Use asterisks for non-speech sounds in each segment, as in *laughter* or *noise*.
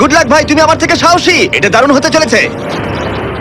Good luck ভাই তুমি আমার থেকে সাহসী। এটা দারুণ হতে চলেছে।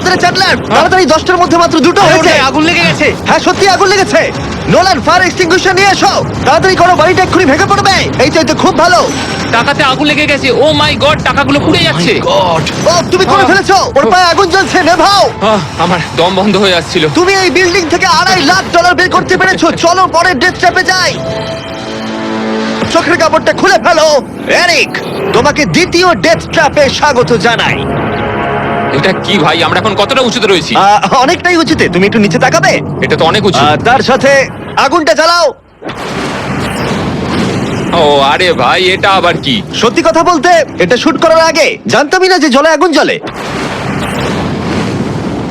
সাবধানে চ্যাটলার তাড়াতাড়ি দশটার মধ্যে মাত্র দুটো হয়েছে। আগুন লেগে গেছে? হ্যাঁ সত্যি আগুন লেগেছে। নোলান ফায়ার এক্সটিংগুইশার নিয়ে এসো। তাড়াতাড়ি করো বাড়িটা এক্ষুনি ভেঙে পড়বে। এই তো খুব ভালো। টাকাতে আগুন লেগে গেছে। ও মাই গড টাকাগুলো পুড়ে যাচ্ছে। গড ও তুমি করে ফেলেছো। ওর পায়ে আগুন জ্বলছে নেভাও। আমার দম বন্ধ হয়ে আসছিল। তুমি এই বিল্ডিং থেকে আড়াই লাখ ডলার বের করতে পেরেছ। চলো পরের ডেথ স্টেপে যাই। চোখের কাপড়টা খুলে ফেলো। এরিক তোমাকে দ্বিতীয় ডেথ ট্র্যাপে স্বাগত জানাই। এটা কি ভাই? আমরা এখন কতটা উঁচুতে রয়েছি? আহ, অনেকটাই উঁচুতে। তুমি একটু নিচে তাকাবে? এটা তো অনেক উঁচু। আর তার সাথে আগুনটা জ্বালাও। ও আরে ভাই এটা আবার কি? সত্যি কথা বলতে এটা শুট করার আগে জানতামই না যে জলে আগুন জ্বলে।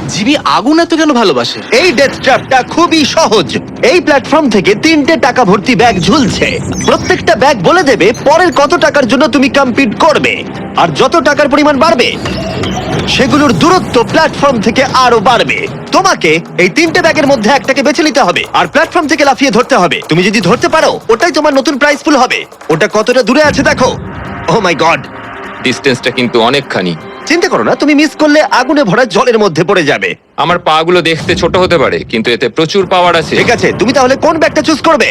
জিবি আগুন এত কেন ভালোবাসে? এই ডেথ ট্র্যাপটা খুবই সহজ। এই প্ল্যাটফর্ম থেকে তিনটে টাকা ভর্তি ব্যাগ ঝুলছে। প্রত্যেকটা ব্যাগ বলে দেবে পরের কত টাকার জন্য তুমি কম্পিট করবে। আর যত টাকার পরিমাণ বাড়বে সেগুলোর দূরত্ব প্ল্যাটফর্ম থেকে আরও বাড়বে। তোমাকে এই তিনটে ব্যাগের মধ্যে একটাকে বেছে নিতে হবে আর প্ল্যাটফর্ম থেকে লাফিয়ে ধরতে হবে। তুমি যদি ধরতে পারো ওটাই তোমার নতুন প্রাইস ফুল হবে। ওটা কতটা দূরে আছে দেখো। ও মাই গড ডিস্টেন্সটা কিন্তু অনেকখানি। চিন্তা করো না তুমি মিস করলে আগুনে ভরা জলের মধ্যে পড়ে যাবে। আমার পা গুলো দেখতে ছোট হতে পারে কিন্তু এতে প্রচুর পাওয়ার আছে। ঠিক আছে তুমি তাহলে কোন ব্যাগটা চুজ করবে?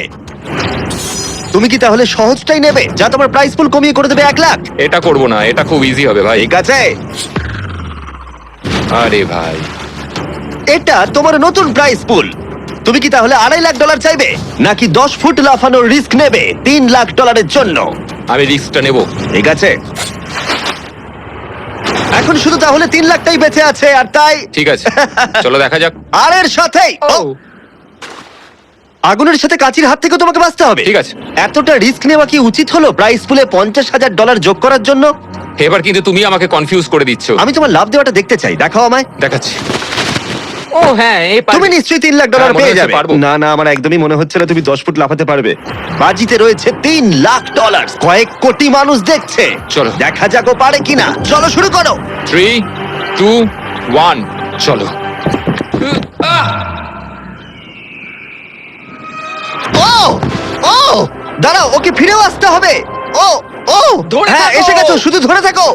তুমি কি তাহলে সহজটাই নেবে যা তোমার প্রাইস পুল কমিয়ে করে দেবে এক লাখ? এটা করব না এটা খুব ইজি হবে ভাই। ঠিক আছে। আরে ভাই। এটা তোমার নতুন প্রাইস পুল তুমি কি তাহলে আড়াই লাখ ডলার চাইবে? নাকি দশ ফুট লাফানোর রিস্ক নেবে তিন লাখ ডলারের জন্য? আমি রিস্কটা নেব। ঠিক আছে। এখন শুধু তাহলে তিন লাখটাই বেঁচে আছে আর তাই ঠিক আছে। চলো দেখা যাক। আর এর সাথেই ও, আগুনের সাথে কাচির হাত থেকে তোমাকে বাঁচতে হবে। ঠিক আছে। এতটা রিস্ক নেওয়া কি উচিত হলো প্রাইস পুলে পঞ্চাশ হাজার ডলার যোগ করার জন্য? এবার কিন্তু তুমি আমাকে কনফিউজ করে দিচ্ছ। আমি তোমার লাভ দেওয়াটা দেখতে চাই। দেখাও আমায়। দেখাচ্ছি। ও হ্যাঁ এই তুমি নিশ্চয়ই তিন লাখ ডলার হ্যাঁ, মনে পেয়ে হচ্ছে যাবে। পারব। না না আমার একদমই মনে হচ্ছে না তুমি দশ ফুট লাফাতে পারবে। বাজিতে রয়েছে তিন লাখ ডলার কয়েক কোটি মানুষ দেখছে। চলো। দেখা যাক ও পারে কিনা। চলো শুরু করো। থ্রি টু ওয়ান চলো। ও ও দাঁড়াও ওকে ফিরেও আসতে হবে। ও ও ধরে হ্যাঁ থাকো। এসে গেছো শুধু ধরে থাকো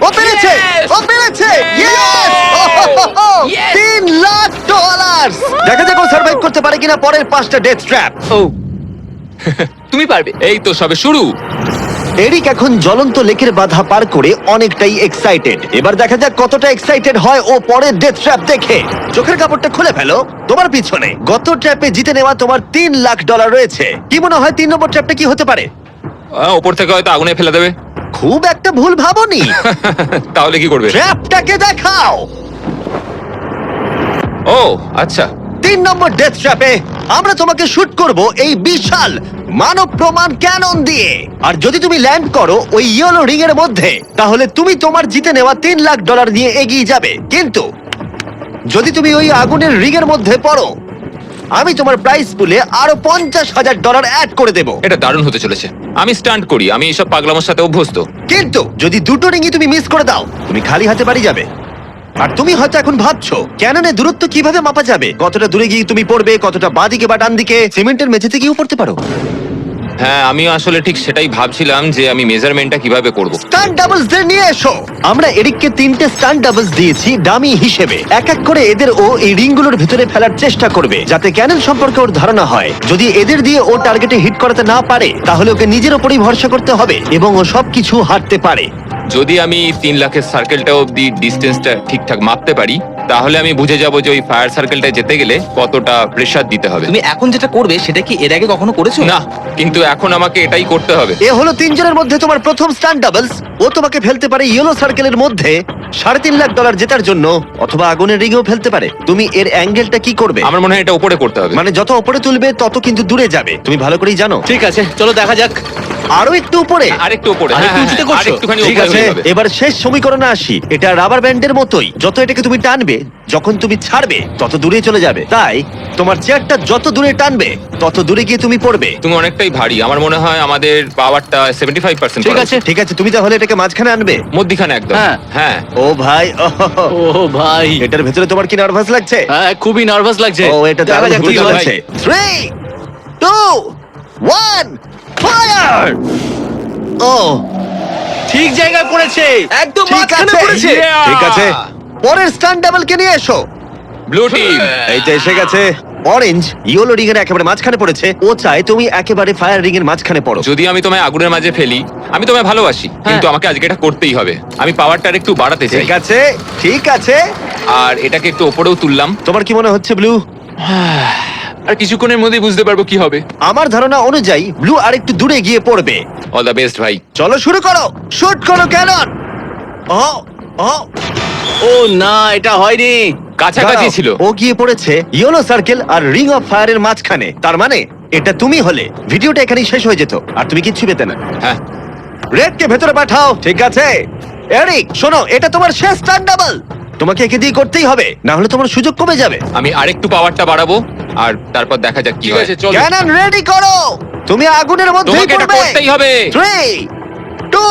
ও পেরেছে Yes! ও পেরেছে Yes! Yes! Yes! *laughs* তিন লাখ ডলার দেখা যাক ও সার্ভাইভ করতে পারে কিনা পরের পাঁচটা ডেথ ট্র্যাপ ও *laughs* তুমি পারবে এই তো সবে শুরু এরিক এখন জ্বলন্ত লেকের বাধা পার করে অনেকটাই এক্সাইটেড এবার দেখা যাক কতটা এক্সাইটেড হয় ও পরের ডেথ ট্র্যাপ দেখে চোখের কাপড়টা খুলে ফেলো তোমার পিছনে গত ট্র্যাপে জিতে নেওয়া তোমার তিন লাখ ডলার রয়েছে কি মনে হয় তিন নম্বর ট্র্যাপটা কি হতে পারে ওপর থেকে হয়তো আগুনে ফেলে দেবে। খুব একটা ভুল ভাবনি। *laughs* তাহলে কি করবে? ট্র্যাপটাকে দেখাও। ও আচ্ছা। তিন নম্বর ডেথ ট্র্যাপে আমরা তোমাকে শুট করব এই বিশাল মানব প্রমাণ ক্যানন দিয়ে। আর যদি তুমি ল্যান্ড করো ওই ইয়েলো রিং এর মধ্যে তাহলে তুমি তোমার জিতে নেওয়া তিন লাখ ডলার নিয়ে এগিয়ে যাবে। কিন্তু যদি তুমি ওই আগুনের রিং এর মধ্যে পড়ো আমি তোমার প্রাইস পুলে আরও পঞ্চাশ হাজার ডলার অ্যাড করে দেবো। এটা দারুণ হতে চলেছে। আমি স্টান্ট করি আমি এইসব পাগলামোর সাথে অভ্যস্ত। কিন্তু যদি দুটো রিংই তুমি মিস করে দাও তুমি খালি হাতে বাড়ি যাবে। আর তুমি হয়তো এখন ভাবছ ক্যাননে দূরত্ব কীভাবে মাপা যাবে? কতটা দূরে গিয়ে তুমি পড়বে কতটা বাঁদিকে বা ডান দিকে সিমেন্টের মেঝেতে গিয়েও পড়তে পারো। হ্যাঁ আমি আসলে ঠিক সেটাই ভাবছিলাম যে আমি মেজারমেন্টটা কীভাবে করব। স্টান্ট ডাবলস দের নিয়ে এসো। আমরা এরিককে তিনটে স্টান্ট ডাবলস দিয়েছি ডামি হিসেবে। এক এক করে এদের ও এই রিংগুলোর ভিতরে ফেলার চেষ্টা করবে যাতে ক্যানন সম্পর্কে ওর ধারণা হয়। যদি এদের দিয়ে ও টার্গেটে হিট করাতে না পারে তাহলে ওকে নিজের উপরই ভরসা করতে হবে এবং ও সবকিছু হারতে পারে। যদি আমি তিন লাখের সার্কেলটা অব্দি ডিস্টেন্সটা ঠিকঠাক মাপতে পারি তাহলে আমি বুঝে যাব যে ওই ফায়ার সার্কেলটা যেতে গেলে কতটা প্রেসার দিতে হবে। তুমি এখন যেটা করবে সেটা কি এর আগে কখনো করেছ? না কিন্তু এখন আমাকে এটাই করতে হবে। এ হলো তিনজনের মধ্যে তোমার প্রথম স্টান্ট ডাবলস ও তোমাকে ফেলতে পারে ইয়েলো সার্কেলের মধ্যে সাড়ে তিন লাখ ডলার জেতার জন্য অথবা আগুনের রিঙেও ফেলতে পারে। তুমি এর অ্যাঙ্গেলটা কি করবে? আমার মনে হয় এটা উপরে করতে হবে। মানে যত উপরে তুলবে তত কিন্তু দূরে যাবে। তুমি ভালো করেই জানো। ঠিক আছে চলো দেখা যাক। আরও একটু উপরে। আরেকটু উপরে আরেকটু হ্যাঁ, উঁচুতে হ্যাঁ, করছ? আরেকটুখানি ঠিক উপরে আছে। এবার শেষ সমীকরণে আসি। এটা রাবার ব্যান্ডের মতোই। যত এটাকে তুমি টানবে যখন তুমি ছাড়বে তত দূরে চলে যাবে। তাই তোমার চেয়ারটা যত দূরে টানবে তত দূরে গিয়ে তুমি পড়বে। তুমি অনেকটাই ভারী। আমার মনে হয় আমাদের পাওয়ারটা সেভেন্টি ফাইভ পার্সেন্ট ঠিক আছে ঠিক আছে তুমি তাহলে এটাকে মাঝখানে আনবে? মধ্যিখানে একদম। হ্যাঁ। হ্যাঁ। ও ভাই ওহ, ও ভাই। এটার ভেতরে তোমার কি নার্ভাস লাগছে? হ্যাঁ খুবই নার্ভাস লাগছে। ও এটা দেখা দারুণ যাক হতে কি হয়। চলেছে থ্রি টু ওয়ান ফায়ার ও। ঠিক জায়গায় পড়েছে। একদম ঠিক মাঝখানে আছে। পড়েছে। Yeah! ঠিক আছে। পরের স্টান ডাবলকে নিয়ে এসো। ব্লু টিম এই তো এসে গেছে। অরেঞ্জ ইয়েলো রিং এর একেবারে মাঝখানে পড়েছে। ও চায় তুমি একেবারে ফায়ার রিং এর মাঝখানে পড়ো। যদি আমি তোমায় আগুনের মাঝে ফেলি আমি তোমায় ভালোবাসি কিন্তু আমাকে আজকে এটা করতেই হবে। আমি পাওয়ারটা একটু বাড়াতে চাই। ঠিক আছে ঠিক আছে। আর এটাকে একটু ওপরেও তুললাম। তোমার কি মনে হচ্ছে ব্লু *sighs* আর কিছুক্ষণের মধ্যেই বুঝতে পারব কি হবে। আমার ধারণা অনুযায়ী ব্লু আর একটু দূরে গিয়ে পড়বে। অল দ্য বেস্ট ভাই। চলো শুরু করো। শুট করো ক্যানন ও ও ও না এটা হয়নি। কাছাকাছি দাঁড়াও, ছিল। ও গিয়ে পড়েছে ইয়েলো সার্কেল আর রিং অফ ফায়ারের মাঝখানে। তার মানে এটা তুমি হলে। ভিডিওটা এখানেই শেষ হয়ে যেত আর তুমি কিচ্ছু পেতে না। হ্যাঁ। রেড কে ভেতরে পাঠাও ঠিক আছে? এরিক শোনো এটা তোমার শেষ টার্ন ডাবল তোমাকে একে দিয়ে করতেই হবে না হলে তোমার সুযোগ কমে যাবে। আমি আরেকটু পাওয়ারটা বাড়াবো আর তারপর দেখা যাক কি ঠিক হয়। আছে চলো। ক্যানন রেডি করো! তুমি আগুনের মধ্যেই তোমাকে এটা করতেই হবে। 3 2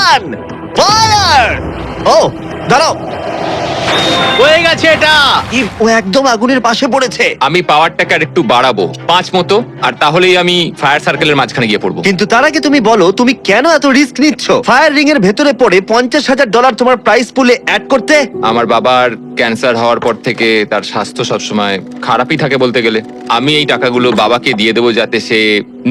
1 ফায়ার ও দাঁড়াও। হয়ে গেছে এটা। ই, ও একদম আগুনের পাশে পড়েছে। আমি পাওয়ারটাকে আর একটু বাড়াবো পাঁচ মতো আর তাহলেই আমি ফায়ার সার্কেলের মাঝখানে গিয়ে পড়ব। কিন্তু তার আগে তুমি বলো তুমি কেন এত রিস্ক নিচ্ছ? ফায়ার রিং এর ভেতরে পড়ে পঞ্চাশ হাজার ডলার তোমার প্রাইস পুলে অ্যাড করতে? আমার বাবার ক্যান্সার হওয়ার পর থেকে তার স্বাস্থ্য সবসময় খারাপই থাকে বলতে গেলে। আমি এই টাকাগুলো বাবাকে দিয়ে দেবো যাতে সে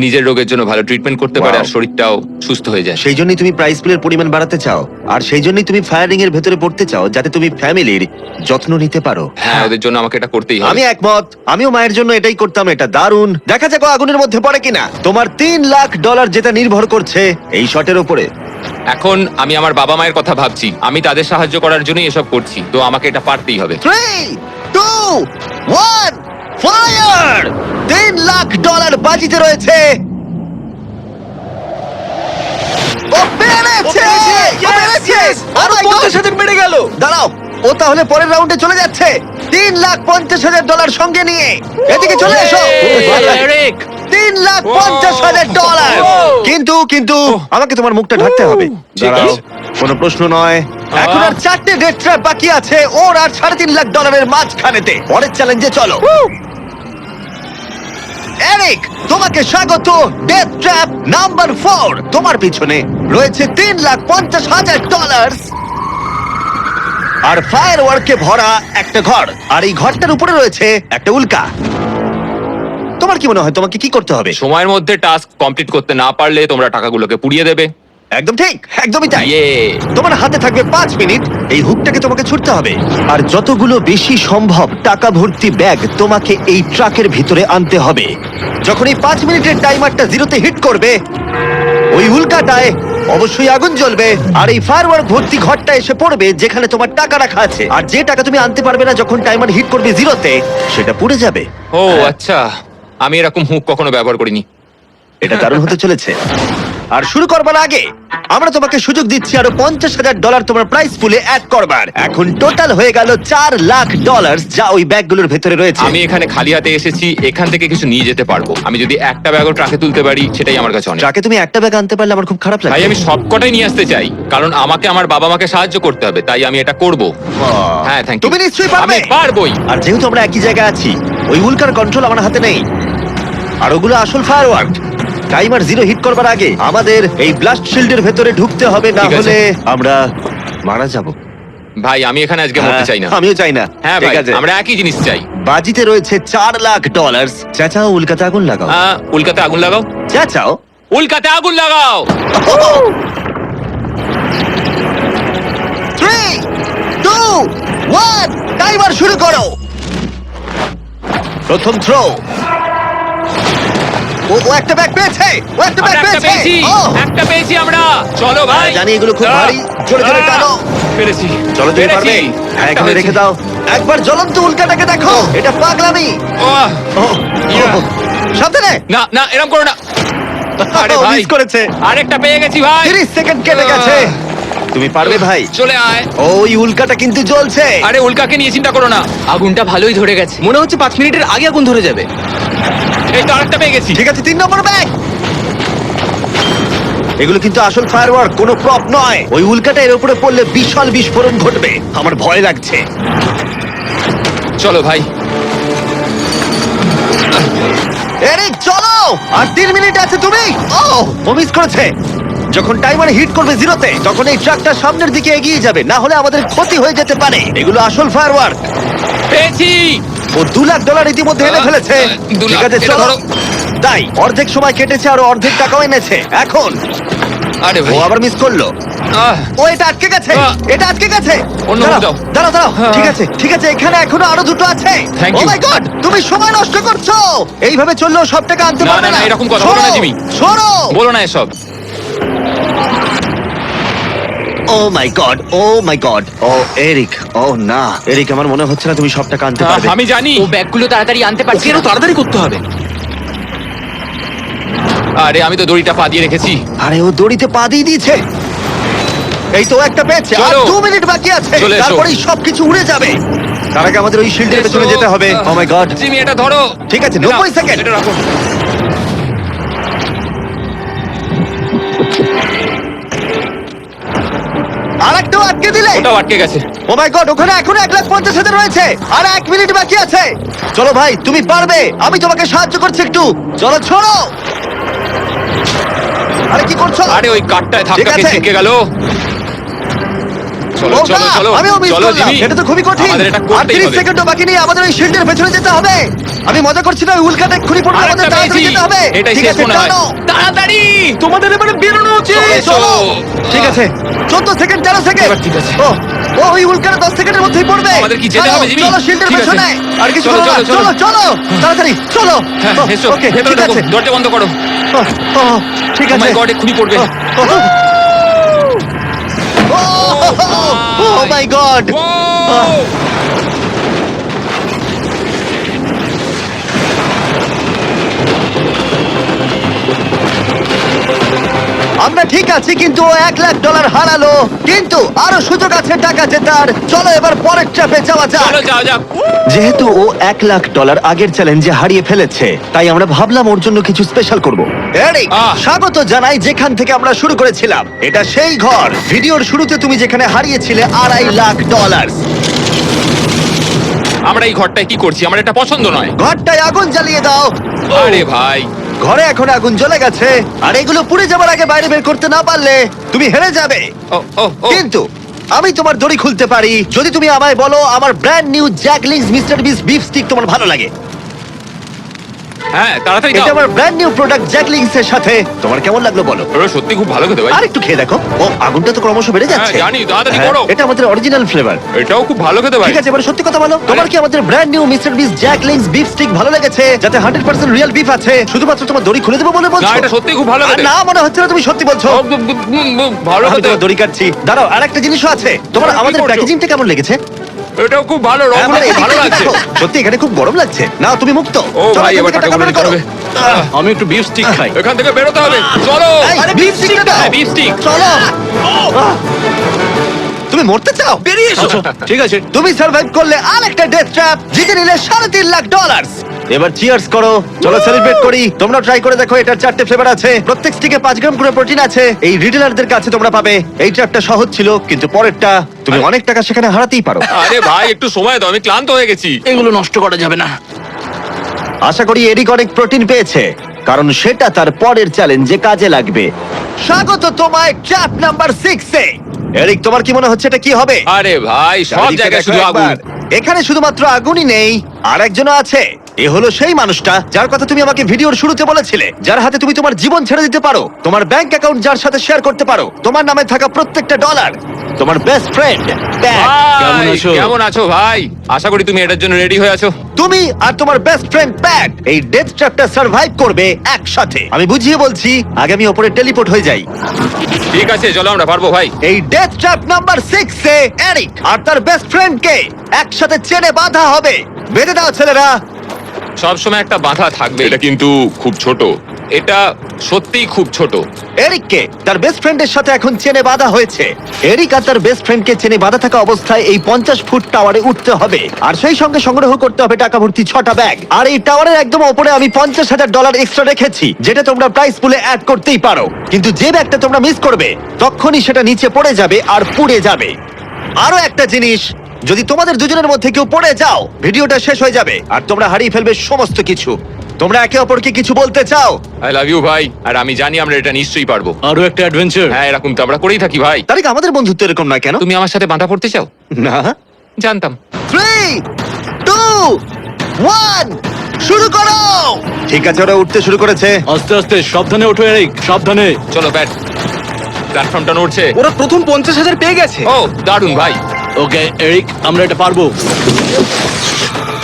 নিজের রোগের জন্য ভালো ট্রিটমেন্ট করতে পারে আর শরীরটাও সুস্থ হয়ে যায়। সেই জন্যই তুমি প্রাইস পুলের পরিমাণ বাড়াতে চাও। আর সেই জন্যই তুমি ফায়ারিং এর ভেতরে পড়তে চাও যাতে তুমি ফ্যামিলির যত্ন নিতে পারো। হ্যাঁ ওদের জন্য আমাকে এটা করতেই হবে। আমি একমত। আমিও মায়ের জন্য এটাই করতাম এটা দারুণ। দেখা যাক ও আগুনের মধ্যে পড়ে কিনা। তোমার তিন লাখ ডলার যেটা নির্ভর করছে এই শটের উপরে। এখন আমি আমার বাবা মায়ের কথা ভাবছি। আমি তাদের সাহায্য করার জন্যই এসব করছি। তো আমাকে এটা পারতেই হবে। Three two one fire! তিন লাখ ডলার বাজিতে রয়েছে। ও পেরেছে! ও পেরেছে! Oh my হাজার বেড়ে গেল। দাঁড়াও ও তাহলে পরের রাউন্ডে চলে যাচ্ছে। তিন লাখ পঞ্চাশ হাজার ডলার সঙ্গে নিয়ে। এদিকে চলে এসো। তিন লাখ পঞ্চাশ হাজার ডলার। কিন্তু কিন্তু আমাকে তোমার মুখটা ঢাকতে হবে। দাঁড়াও কোনো প্রশ্ন নয়। এখন আর চারটে ডেট ট্র্যাপ বাকি আছে। ওর আর সাড়ে তিন লাখ ডলারের মাঝখানেতে। পরের চ্যালেঞ্জে চলো। এরিক তোমাকে স্বাগত ডেথ ট্র্যাপ নাম্বার ফোর তোমার পিছনে রয়েছে তিন লাখ পঞ্চাশ হাজার ডলার আর ফায়ার ওয়ার্কে ভরা একটা ঘর। আর এই ঘরটার উপরে রয়েছে একটা উল্কা। তোমার কি মনে হয়, তোমাকে কি করতে হবে? সময়ের মধ্যে টাস্ক কমপ্লিট করতে না পারলে তোমরা টাকাগুলোকে পুড়িয়ে দেবে। একদম ঠিক একদমই তাই। ইয়ে। তোমার হাতে থাকবে পাঁচ মিনিট এই হুকটাকে তোমাকে ছুটতে হবে। আর যতগুলো বেশি সম্ভব টাকা ভর্তি ব্যাগ তোমাকে এই ট্রাকের ভিতরে আনতে হবে। যখন এই পাঁচ মিনিটের টাইমারটা জিরোতে হিট করবে ওই উল্কাটায় অবশ্যই আগুন জ্বলবে আর এই ফায়ারওয়ার্ক ভর্তি ঘরটা এসে পড়বে যেখানে তোমার টাকা রাখা আছে। আর যে টাকা তুমি আনতে পারবে না যখন টাইমার হিট করবে জিরোতে সেটা পুড়ে যাবে। ও আচ্ছা। আমি এরকম হুক কখনো ব্যবহার করিনি। এটা দারুণ হতে চলেছে। আর শুরু করবার আগে আমরা তোমাকে সুযোগ দিচ্ছি আরও পঞ্চাশ হাজার ডলার তোমার প্রাইস পুলে অ্যাড করবার। এখন টোটাল হয়ে গেল চার লাখ ডলার যা ওই ব্যাগগুলোর ভেতরে রয়েছে। আমি এখানে খালি হাতে এসেছি এখান থেকে কিছু নিয়ে যেতে পারব। আমি যদি একটা ব্যাগও ট্রাকে তুলতে পারি সেটাই আমার কাছে অনেক। ট্রাকে তুমি একটা ব্যাগ আনতে পারলে আমার খুব খারাপ ভাই লাগে। আমি সবকটাই নিয়ে আসতে চাই কারণ আমাকে আমার বাবা মাকে সাহায্য করতে হবে তাই আমি এটা করব। হ্যাঁ থ্যাংক ইউ তুমি নিশ্চয়ই পারবে। আমি পারবোই। আর যেহেতু আমরা একই জায়গায় আছি ওই উল্কার কন্ট্রোল আমার হাতে নেই। আর ওগুলো আসল ফায়ারওয়ার্ক টাইমার জিরো হিট করবার আগে আমাদের এই ব্লাস্ট শিল্ডের ভেতরে ঢুকতে হবে না ঠিক আছে। হলে আমরা মারা যাব। ভাই আমি এখানে আজকে মরতে চাই না। আমিও চাই না। হ্যাঁ ঠিক ভাই আছে। আমরা একই জিনিস চাই। বাজিতে রয়েছে চার লাখ ডলার চাচাও উল্কাতে আগুন লাগাও। হ্যাঁ উল্কাতে আগুন লাগাও? চাচাও? উল্কাতে আগুন লাগাও! থ্রি টু ওয়ান টাইমার শুরু করো। প্রথম থ্রো ও ও একটা ব্যাগ পেয়েছে! ও একটা ব্যাগ আমরা একটা পেয়েছে! পেয়েছি! ও! একটা পেয়েছি আমরা! চলো ভাই! জানি এগুলো খুব ভারী। জোরে জোরে টানো! পেরেছি চলো তুমি পেরেছি। পারবে? হ্যাঁ একটা এখানে। রেখে দাও। একবার জ্বলন্ত উল্কাটাকে দেখো! এটা পাগলামি! ওহ, ও, ও, সাবধানে! না না এরকম করো না। আরে ভাই miss করেছে। আরেকটা পেয়ে গেছি ভাই। 30 সেকেন্ড কেটে গেছে। তুমি পারবে ভাই। চলে আয়। ওই উল্কাটা কিন্তু জ্বলছে। আরে উল্কাকে নিয়ে চিন্তা করো না। আগুনটা ভালোই ধরে গেছে। মনে হচ্ছে পাঁচ মিনিটের আগে আগুন ধরে যাবে। এই তো আরেকটা পেয়ে গেছি। ঠিক আছে তিন নম্বর ব্যাগ এগুলো কিন্তু আসল ফায়ারওয়ার্ক কোনো প্রপ নয়। ওই উল্কাটা এর উপরে পড়লে বিশাল বিস্ফোরণ ঘটবে। আমার ভয় লাগছে। চলো ভাই। এরিক চলো! আর তিন মিনিট আছে তুমি? ও ও মিস করেছে। যখন টাইমার হিট করবে জিরোতে তখন এই ট্রাকটা সামনের দিকে এগিয়ে যাবে। না হলে আমাদের ক্ষতি হয়ে যেতে পারে। এগুলো আসল ফায়ারওয়ার্ক পেয়েছি! ও দু লাখ ডলার ইতিমধ্যে এনে ফেলেছে। দু ঠিক আছে এটা চলো। ধরো। তাই অর্ধেক সময় কেটেছে আর অর্ধেক টাকাও এনেছে। এখন। আরে ও ভাই আবার মিস করল। আহ, ও এটা আটকে গেছে। আহ। এটা আটকে গেছে। অন্য দাঁড়াও, দাও। দাঁড়াও দাঁড়াও। হ্যাঁ। ঠিক আছে ঠিক আছে এখানে এখনও আরও দুটো আছে। Thank ও you. মাই গড তুমি সময় নষ্ট করছ। এইভাবে চললেও সব টাকা আনতে না, পারবে না, না না, এরকম কথা বলো না, সরো, জিমি। সরো। বলো না এসব। ও my God oh my God oh Eric ও না। এরিক আমার মনে হচ্ছে না তুমি সব টাকা আনতে পারবে। আমি জানি। ও ব্যাগগুলো তাড়াতাড়ি আনতে পারছি না। তাড়াতাড়ি করতে হবে। আরে আমি তো দড়িটা পা দিয়ে রেখেছি। আরে ও দড়িতে পা দিয়ে দিয়েছে। এই তো একটা পেয়েছে আর চলো। দু মিনিট বাকি আছে। চলে এসো। তারপরেই সবকিছু উড়ে যাবে। তার আগে আমাদের ওই শিল্ডের পেছনে যেতে হবে। ও মাই গড জিমি এটা ধরো। ঠিক আছে, এটা- 90 সেকেন্ড। এটা রাখো। আর একটাও আটকে দিলে? ওটাও আটকে গেছে। ও মাই গড ওখানে এখনও এক লাখ পঞ্চাশ হাজার রয়েছে। আর এক মিনিট বাকি আছে। চলো ভাই তুমি পারবে। আমি তোমাকে সাহায্য করছি একটু। চলো ছোড়ো! আরে কি করছ? আরে ওই কাঠটায় ধাক্কা খেয়ে গেল। চলো ও চলো না, চলো। আমিও মিস চলো করলাম। জিমি। এটা তো খুবই কঠিন। আমাদের এটা আর করতেই 30 হবে। সেকেন্ডও বাকি নেই আমাদের ওই শিল্ডের পেছনে যেতে হবে। আমি মজা করছি না উল্কাটা এক্ষুনি পড়বে আরেকটা আমাদের তাড়াতাড়ি পেয়েছি। যেতে হবে। এটাই ঠিক শেষ আছে মনে হয়। টানো। তাড়াতাড়ি! তোমাদের এবারে বেরোনো উচিত চলো, চলো। ঠিক আছে। 14 সেকেন্ড 13 সেকেন্ড। এবার ঠিক আছে। ও ও ওই উল্কাটা 10 সেকেন্ডের মধ্যেই পড়বে। আমাদের কি যেতে চলো, হবে, জিমি? চলো শিল্ডের ঠিক আছে। পেছনে। আর কিছু চলো, করো না। চলো, চলো। চলো। চলো। তাড়াতাড়ি চলো। হ্যাঁ ও, এসো। ওকে ভেতরে ঠিক ঢোকো। আছে। দরজা বন্ধ করো। ও, ও, ঠিক ও আছে। মাই গড এক্ষুনি পড়বে। ও *laughs* মাই গড আমরা ঠিক আছি কিন্তু ও এক লাখ ডলার হারালো। কিন্তু আরও সুযোগ আছে টাকা জেতার। চলো এবার পরের ট্র্যাপে যাওয়া যাক। চলো যাও যাক যেহেতু ও এক লাখ ডলার আগের চ্যালেঞ্জে হারিয়ে ফেলেছে তাই আমরা ভাবলাম ওর জন্য কিছু স্পেশাল করব। এরিক আহ। স্বাগত জানাই যেখান থেকে আমরা শুরু করেছিলাম। এটা সেই ঘর। ভিডিওর শুরুতে তুমি যেখানে হারিয়েছিলে আড়াই লাখ ডলার। আমরা এই ঘরটায় কি করছি? আমার এটা পছন্দ নয়। ঘরটায় আগুন জ্বালিয়ে দাও। আরে ভাই। ঘরে এখন আগুন জ্বলে গেছে। আর এগুলো পুড়ে যাবার আগে বাইরে বের করতে না পারলে তুমি হেরে যাবে। ও ও ও। কিন্তু আমি তোমার দড়ি খুলতে পারি। যদি তুমি আমায় বলো আমার brand new Jack Link's Mister Beast beef stick তোমার ভালো লাগে। হ্যাঁ তাড়াতাড়ি এটা দাও আমার ব্র্যান্ড নিউ প্রোডাক্ট জ্যাকলিংস এর সাথে। তোমার কেমন লাগল বলো? ওরা সত্যি খুব ভালো খেতে ভাই। আর একটু খেয়ে দেখো। ও আগুনটা তো ক্রমশ বেড়ে হ্যাঁ, যাচ্ছে। জানি, তাড়াতাড়ি হ্যাঁ, করো। এটা আমাদের অরিজিনাল ফ্লেভার এটাও খুব ভালো খেতে ভাই। ঠিক আছে এবার সত্যি কথা বলো। তোমার কি আমাদের brand new Mister Beast Jack Link's beef stick ভালো লেগেছে? যাতে 100% রিয়েল বিফ আছে। শুধুমাত্র তোমার দড়ি খুলে দেবো বলে না বলছো? এটা সত্যি খুব ভালো আর খেতে না মনে হচ্ছে না তুমি সত্যি বলছো। ও, ভালো আমি খেতে তোমার দড়ি কাটছি। দাঁড়াও আর একটা জিনিসও আছে। তোমার কি আমাদের করছ? প্যাকেজিংটা কেমন লেগেছে? এটাও খুব ভালো হ্যাঁ, রংগুলো মানে খুব ভালো লাগছে। সত্যি এখানে খুব গরম লাগছে। না তুমি মুক্ত। ও চলো, ভাই এখান এবার থেকে টাকা টাকা বের বের করো। করবে আহ, আমি একটু বিফ স্টিক খাই। এখান থেকে বেরোতে হবে চলো। এই, beef stick দাও। হ্যাঁ, beef stick। চলো। আহ, তুমি মরতে চাও? বেরিয়ে এসো। ঠিক আছে। তুমি সার্ভাইভ করলে আর একটা ডেথ ট্র্যাপ জিতে নিলে সাড়ে তিন লাখ ডলার এবার চিয়ার্স করো। চলো সেলিব্রেট করি। তোমরা ট্রাই করে দেখো এটার চারটে ফ্লেভার আছে। প্রত্যেক স্টিকে পাঁচ গ্রাম করে প্রোটিন আছে। এই রিটেলারদের কাছে তোমরা পাবে। এই ট্র্যাপটা সহজ ছিল কিন্তু পরেরটা তুমি অনেক টাকা সেখানে হারাতেই পারো। আরে ভাই একটু সময় দাও আমি ক্লান্ত হয়ে গেছি। এগুলো নষ্ট করা যাবে না। আশা করি এরিক অনেক প্রোটিন পেয়েছে কারণ সেটা তার পরের চ্যালেঞ্জে কাজে লাগবে। স্বাগত তোমায় ট্র্যাপ নাম্বার সিক্সে এরিক তোমার কি মনে হচ্ছে এটা কি হবে? আরে ভাই সব জায়গায় শুধু আগুন। এখানে শুধুমাত্র আগুনই নেই আর একজনও আছে। এ হলো সেই মানুষটা যার কথা তুমি আমাকে ভিডিওর শুরুতে বলেছিলে যার হাতে তুমি তোমার জীবন ছেড়ে দিতে পারো তোমার ব্যাংক অ্যাকাউন্ট যার সাথে শেয়ার করতে পারো তোমার নামে থাকা প্রত্যেকটা ডলার তোমার বেস্ট ফ্রেন্ড কেমন আছো? কেমন আছো ভাই? আশা করি তুমি এটার জন্য রেডি হয়ে আছো। তুমি আর তোমার বেস্ট ফ্রেন্ড প্যাট এই ডেথ ট্র্যাপটা সার্ভাইভ করবে একসাথে। আমি বুঝিয়ে বলছি আগে আমি ওপরে টেলিপোর্ট হয়ে যাই। ঠিক আছে চলো আমরা পারব ভাই। এই ডেথ ট্র্যাপ নাম্বার সিক্স এ এরিক আর তার বেস্ট ফ্রেন্ড কে একসাথে চেনে বাঁধা হবে। বেঁধে দাও ছেলেরা। সব সময় একটা বাধা থাকবে এটা কিন্তু খুব ছোট। এটা সত্যিই খুব ছোট। এরিককে তার বেস্ট ফ্রেন্ডের সাথে এখন চেনে বাঁধা হয়েছে। এরিক আর তার বেস্ট ফ্রেন্ডকে চেনে বাঁধা থাকা অবস্থায় এই পঞ্চাশ ফুট টাওয়ারে উঠতে হবে। আর সেই সঙ্গে সংগ্রহ করতে হবে টাকা ভর্তি ছটা ব্যাগ আর এই টাওয়ারের একদম ওপরে আমি পঞ্চাশ হাজার ডলার এক্সট্রা রেখেছি যেটা তোমরা প্রাইস পুলে অ্যাড করতেই পারো। কিন্তু যে ব্যাগটা তোমরা মিস করবে তখনই সেটা নিচে পড়ে যাবে আর পুড়ে যাবে। আরও একটা জিনিস যদি তোমাদের দুজনের মধ্যে কেউ পড়ে যাও ভিডিওটা শেষ হয়ে যাবে। আর তোমরা হারিয়ে ফেলবে সমস্ত কিছু। তোমরা একে অপরকে কিছু বলতে চাও? আই লাভ ইউ ভাই। আর আমি জানি আমরা এটা নিশ্চয়ই পারব। আরও একটা অ্যাডভেঞ্চার হ্যাঁ এরকম তো আমরা করেই থাকি ভাই। তারিখ আমাদের বন্ধুত্ব এরকম নয় কেন? তুমি আমার সাথে বাঁধা পড়তে চাও? না। জানতাম। থ্রি টু ওয়ান শুরু করো! ঠিক আছে ওরা উঠতে শুরু করেছে। আস্তে আস্তে সাবধানে ওঠো এরিক সাবধানে। চলো ব্যাট প্ল্যাটফর্মটা নড়ছে। ওরা প্রথম পঞ্চাশ হাজার পেয়ে গেছে। ও দারুণ ভাই। ওকে এরিক আমরা এটা পারব।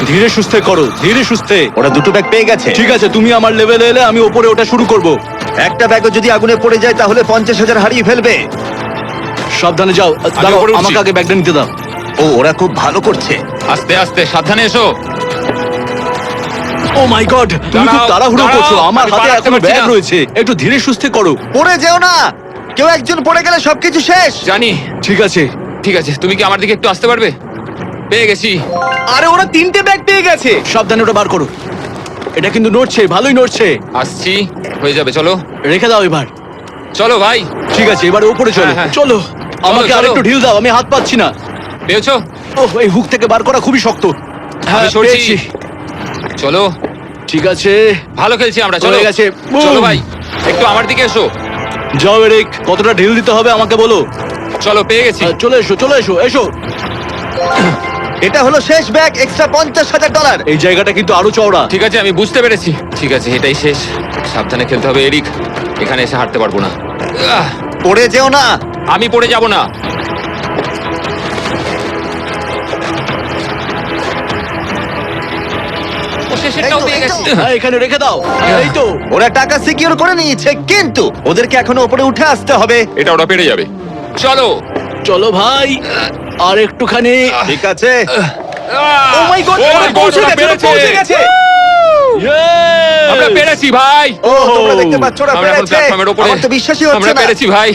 ধীরে সুস্থে করো ধীরে সুস্থে। ওরা দুটো ব্যাগ পেয়ে গেছে। ঠিক আছে তুমি আমার লেভেলে এলে আমি ওপরে ওটা শুরু করব। একটা ব্যাগও যদি আগুনে পড়ে যায় তাহলে পঞ্চাশ হাজার হারিয়ে ফেলবে। সাবধানে যাও দাঁড়াও উপরে উঠছি। আমাকে আগে ব্যাগটা নিতে দাও। ও ওরা খুব ভালো করছে। আস্তে আস্তে সাবধানে এসো। ও মাই গড তুমি খুব দাঁড়াও, তাড়াহুড়ো দাঁড়াও, করছ আমার আমি হাতে এখনও পারছি ব্যাগ না। রয়েছে। একটু ধীরে সুস্থে করো। পড়ে যেও না। কেউ একজন পড়ে গেলে সবকিছু শেষ। জানি। ঠিক আছে। ঠিক আছে তুমি কি আমার দিকে একটু আসতে পারবে? পেয়ে গেছি। আরে ওরা তিনটে ব্যাগ পেয়ে গেছে। সাবধানে ওটা বার করো। এটা কিন্তু নড়ছে ভালোই নড়ছে। আসছি হয়ে যাবে চলো। রেখে দাও এবার। চলো ভাই। ঠিক আছে এবার উপরে চলো। হ্যাঁ, হ্যাঁ। চলো আমাকে চলো। আরেকটু ঢিল দাও আমি হাত পাচ্ছি না। পেয়েছ? ওহ এই হুক থেকে বার করা খুবই শক্ত। হ্যাঁ আমি সরছি। পেয়েছি। চলো। ঠিক আছে। ভালো খেলছি আমরা চলো। হয়ে গেছে। চলো! ভাই। একটু আমার দিকে এসো। যাও এরিক। কতটা ঢিল দিতে হবে আমাকে বলো। চলো পেয়ে গেছি। চলে এসো চলে এসো এসো। এটা হলো শেষ ব্যাগ এক্সট্রা পঞ্চাশ হাজার ডলার এই জায়গাটা কিন্তু আরও চওড়া। ঠিক আছে আমি বুঝতে পেরেছি। ঠিক আছে এটাই শেষ। সাবধানে খেলতে হবে এরিক। এখানে এসে হাঁটতে পারব না। আহ, পড়ে যেও না। আমি পড়ে যাব না। ও, শেষেরটাও পেয়ে গেছি। হ্যাঁ এখানে রেখে দাও। এই তো ওরা টাকা সিকিউর করে নিয়েছে কিন্তু ওদেরকে এখনও উপরে উঠে আসতে হবে। এটা ওরা পেরে যাবে। চলো। চলো ভাই আর একটুখানি ঠিক আছে। ও মাই গড Oh ওরা পৌঁছে গেছে ওরা পৌঁছে গেছে। আমরা পেরেছি ভাই। ও তোমরা দেখতে পাচ্ছ ওরা পেরেছে। আমার তো বিশ্বাসই হচ্ছে আমরা পেরেছি ভাই।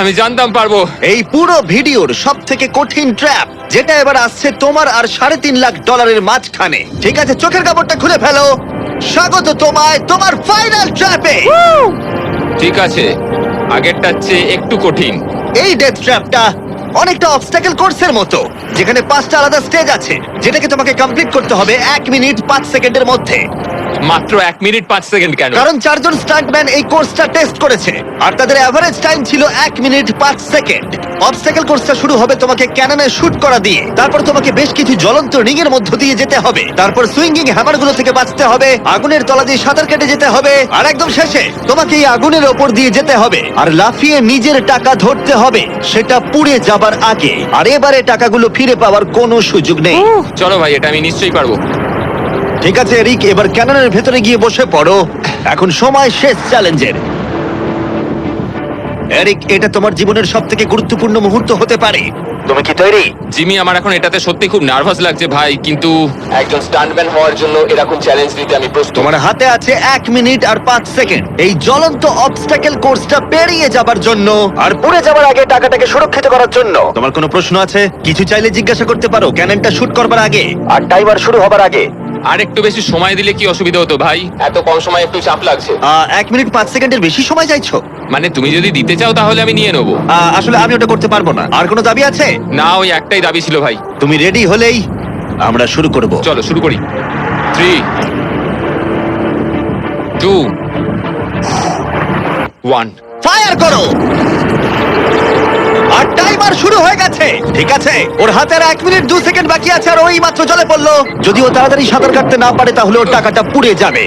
আমি জানতাম পারব। এই পুরো ভিডিওর সব থেকে কঠিন ট্র্যাপ যেটা এবার আসছে তোমার আর সাড়ে তিন লাখ ডলারের মাঝখানে। ঠিক আছে চোখের কাপড়টা খুলে ফেলো। স্বাগত তোমায় তোমার ফাইনাল ট্র্যাপে ঠিক আছে। আগেরটার চেয়ে একটু কঠিন। এই ডেথ ট্র্যাপটা অনেকটা অবস্টাকেল কোর্সের মতো, যেখানে পাঁচটা আলাদা স্টেজ আছে, যেটাকে তোমাকে কমপ্লিট করতে হবে এক মিনিট পাঁচ সেকেন্ডের মধ্যে। মাত্র এক মিনিট পাঁচ সেকেন্ড কেন? কারণ চারজন স্টান্টম্যান এই কোর্সটা টেস্ট করেছে আর তাদের অ্যাভারেজ টাইম ছিল এক মিনিট পাঁচ সেকেন্ড। অবস্টাকেল কোর্সটা শুরু হবে তোমাকে ক্যাননে শুট করা দিয়ে। তারপর তোমাকে বেশ কিছু জ্বলন্ত রিং এর মধ্য দিয়ে যেতে হবে। তারপর সুইঙ্গিং হ্যামারগুলো থেকে বাঁচতে হবে আগুনের তলা দিয়ে সাঁতার কেটে যেতে হবে আর একদম শেষে তোমাকে এই আগুনের ওপর দিয়ে যেতে হবে। আর লাফিয়ে নিজের টাকা ধরতে হবে সেটা পুড়ে যাবার আগে। আর এবারে টাকাগুলো ফিরে পাওয়ার কোনো সুযোগ নেই। চলো ভাই এটা আমি নিশ্চয়ই পারব। ঠিক আছে রিক এবার ক্যাননের ভেতরে গিয়ে বসে পড়ো। এখন সময় শেষ চ্যালেঞ্জের। এরিক এটা তোমার জীবনের সব থেকে গুরুত্বপূর্ণ মুহূর্ত হতে পারে। তুমি কি তৈরি? জিমি আমার এখন এটাতে সত্যি খুব নার্ভাস লাগছে ভাই কিন্তু একজন স্টান্টম্যান হওয়ার জন্য এরকম চ্যালেঞ্জ নিতে আমি প্রস্তুত। তোমার হাতে আছে এক মিনিট আর পাঁচ সেকেন্ড। এই জ্বলন্ত অবস্টাকেল কোর্সটা পেরিয়ে যাবার জন্য। আর পড়ে যাবার আগে টাকাটাকে সুরক্ষিত করার জন্য। তোমার কোনো প্রশ্ন আছে? কিছু চাইলে জিজ্ঞাসা করতে পারো ক্যাননটা শুট করবার আগে। আর টাইমার শুরু হবার আগে। আর একটু বেশি সময় দিলে কি অসুবিধা হতো ভাই? এত কম সময় একটু চাপ লাগছে। আহ, এক মিনিট পাঁচ সেকেন্ডের বেশি সময় চাইছো? মানে তুমি যদি দিতে চাও তাহলে আমি নিয়ে নেব। আহ, আসলে আমি ওটা করতে পারব না। আর কোনো দাবি আছে? না ওই একটাই দাবি ছিল ভাই। তুমি রেডি হলেই আমরা শুরু করব। চলো শুরু করি। থ্রি টু ওয়ান ফায়ার করো! আর টাইমার শুরু হয়ে গেছে। ঠিক আছে ওর হাতে আর এক মিনিট দু সেকেন্ড বাকি আছে আর ওই মাত্র জলে পড়ল। যদি ও তাড়াতাড়ি সাঁতার কাটতে না পারে তাহলে ওর টাকাটা পুড়ে যাবে।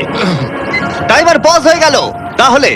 *clears throat* টাইমার পজ হয়ে গেল। তাহলে